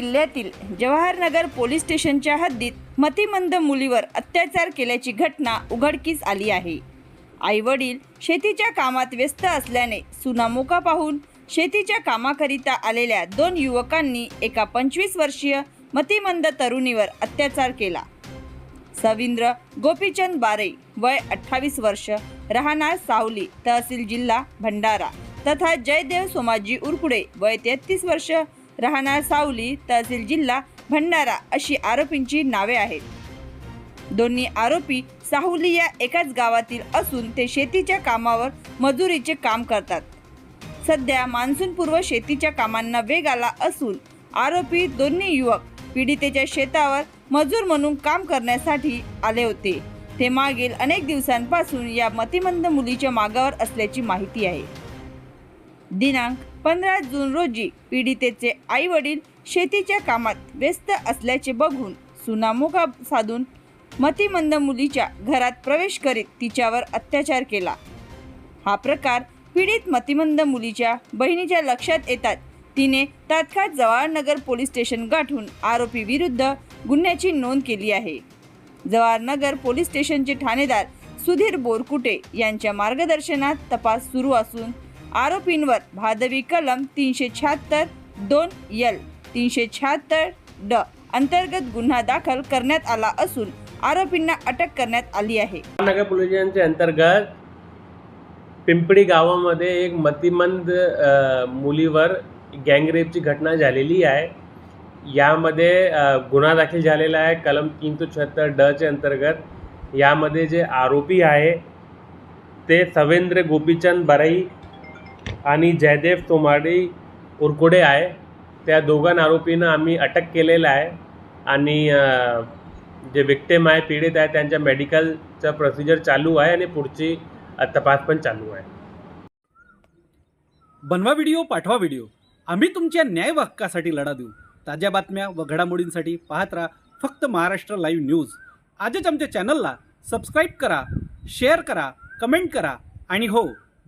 जिल्ह्यातील जवाहरनगर पोलीस स्टेशनच्या हद्दीत मतिमंद मुलीवर अत्याचार केल्याची घटना उघडकीस आली आहे. आई वडील शेतीच्या कामात व्यस्त असल्याने सुनामोका पाहून शेतीच्या कामाकरिता आलेल्या दोन युवकांनी एका पंचवीस वर्षीय मतिमंद तरुणीवर अत्याचार केला. सविंद्र गोपीचंद बारे वय अठ्ठावीस वर्ष राहणार सावली तहसील जिल्हा भंडारा तथा जयदेव सोमाजी उरकुडे वय तेहतीस वर्ष राहणार सावली तहसील जिल्हा भंडारा अशी आरोपींची नावे आहेत. दोन्ही आरोपी साहुली या एकाच गावातील असून ते शेतीच्या कामावर मजुरीचे काम करतात. सध्या मान्सूनपूर्व शेतीच्या कामांना वेग आला असून आरोपी दोन्ही युवक पीडितेच्या शेतावर मजूर म्हणून काम करण्यासाठी आले होते. ते मागील अनेक दिवसांपासून या मतिमंद मुलीच्या मागावर असल्याची माहिती आहे. दिनांक पंधरा जून रोजी पीडितेचे आई वडील शेतीच्या कामात व्यस्त असल्याचे बघून सुनामुखा साधून मतिमंद मुलीच्या घरात प्रवेश करीत तिच्यावर अत्याचार केला. हा प्रकार पीडित मतिमंद मुलीच्या बहिणीच्या लक्षात येतात. तिने तात्काळ जवाहरनगर पोलीस स्टेशन गाठून आरोपी विरुद्ध गुन्ह्याची नोंद केली आहे. जवाहरनगर पोलीस स्टेशनचे ठाणेदार सुधीर बोरकुटे यांच्या मार्गदर्शनात तपास सुरू असून आरोपींवर भादवी कलम तीनशे शहात्तर दोन यल तीनशे शहात्तर ड अंतर्गत गुन्हा दाखल करण्यात आला असून आरोपींना अटक करण्यात आली आहे. नगर पोलिसांच्या अंतर्गत पिंपळी गावामध्ये एक मतिमंद अ, मुलीवर गँगरेपची घटना झालेली आहे. यामध्ये अ, गुन्हा दाखल झालेला आहे कलम तीन सौ छत्तर डच्या अंतर्गत. यामध्ये जे आरोपी आहे ते सवेंद्र गोपीचंद बराई आणि जयदेव तोमाडी उरकुडे आहे. त्या दोघां आरोपींना आम्ही अटक केलेलं आहे. आणि जे विक्टेम आहे पीडित आहे त्यांच्या मेडिकलचं प्रोसिजर चालू आहे आणि पुढची तपास पण चालू आहे. बनवा व्हिडिओ पाठवा व्हिडिओ आम्ही तुमच्या न्याय हक्कासाठी लढा देऊ. ताज्या बातम्या व घडामोडींसाठी पाहत राहा फक्त महाराष्ट्र लाईव्ह न्यूज आजच आमच्या चॅनलला सबस्क्राईब करा शेअर करा कमेंट करा आणि हो